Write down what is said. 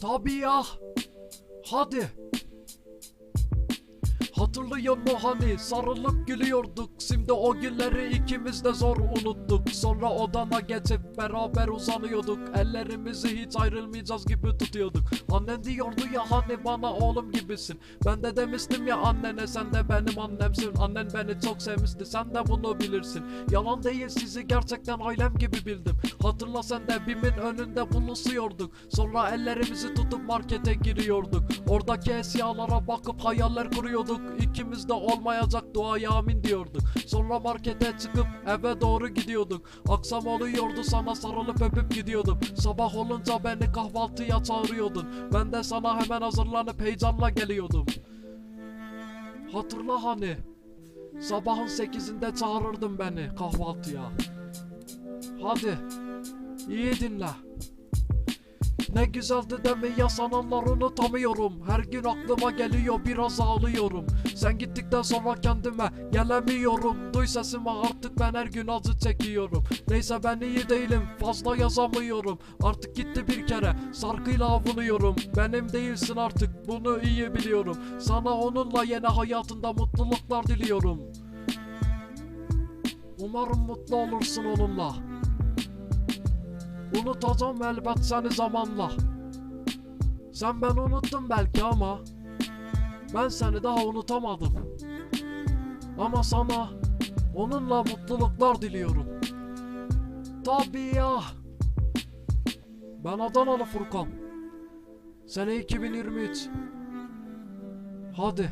Tabii ya. Hadi. Hatırlıyor mu hani? Sarılıp gülüyorduk. Şimdi o günleri ikimiz de zor unuttuk. Sonra odana geçip beraber uzanıyorduk. Ellerimizi hiç ayrılmayacağız gibi tutuyorduk. Annen diyordu ya hani bana oğlum gibisin. Ben de demiştim ya annene sen de benim annemsin. Annen beni çok sevmişti. Sen de bunu bilirsin. Yalan değil sizi gerçekten ailem gibi bildim. Hatırla sen de bimin önünde buluşuyorduk Sonra ellerimizi tutup markete giriyorduk. Oradaki eşyalara bakıp hayaller kuruyorduk İkimiz de olmayacak duaya amin diyorduk. Sonra markete çıkıp eve doğru gidiyorduk. Akşam oluyordu sana sarılıp öpüp gidiyordum. Sabah olunca beni kahvaltıya çağırıyordun. Ben de sana hemen hazırlanıp heyecanla geliyordum. Hatırla hani Sabahın sekizinde çağırırdın beni kahvaltıya. Hadi iyi dinle ne güzeldi deme yaşananlar unutamıyorum Her gün aklıma geliyor biraz ağlıyorum. Sen gittikten sonra kendime gelemiyorum. Duy sesimi artık ben her gün acı çekiyorum. Neyse ben iyi değilim fazla yazamıyorum. Artık gitti bir kere sarkıyla avunuyorum. Benim değilsin artık bunu iyi biliyorum. Sana onunla yeni hayatında mutluluklar diliyorum. Umarım mutlu olursun onunla Unutacağım elbet seni zamanla. Sen beni unuttun belki ama ben seni daha unutamadım. Ama sana onunla mutluluklar diliyorum. Tabii ya. Ben Adanalı Furkan. Sene 2023. Hadi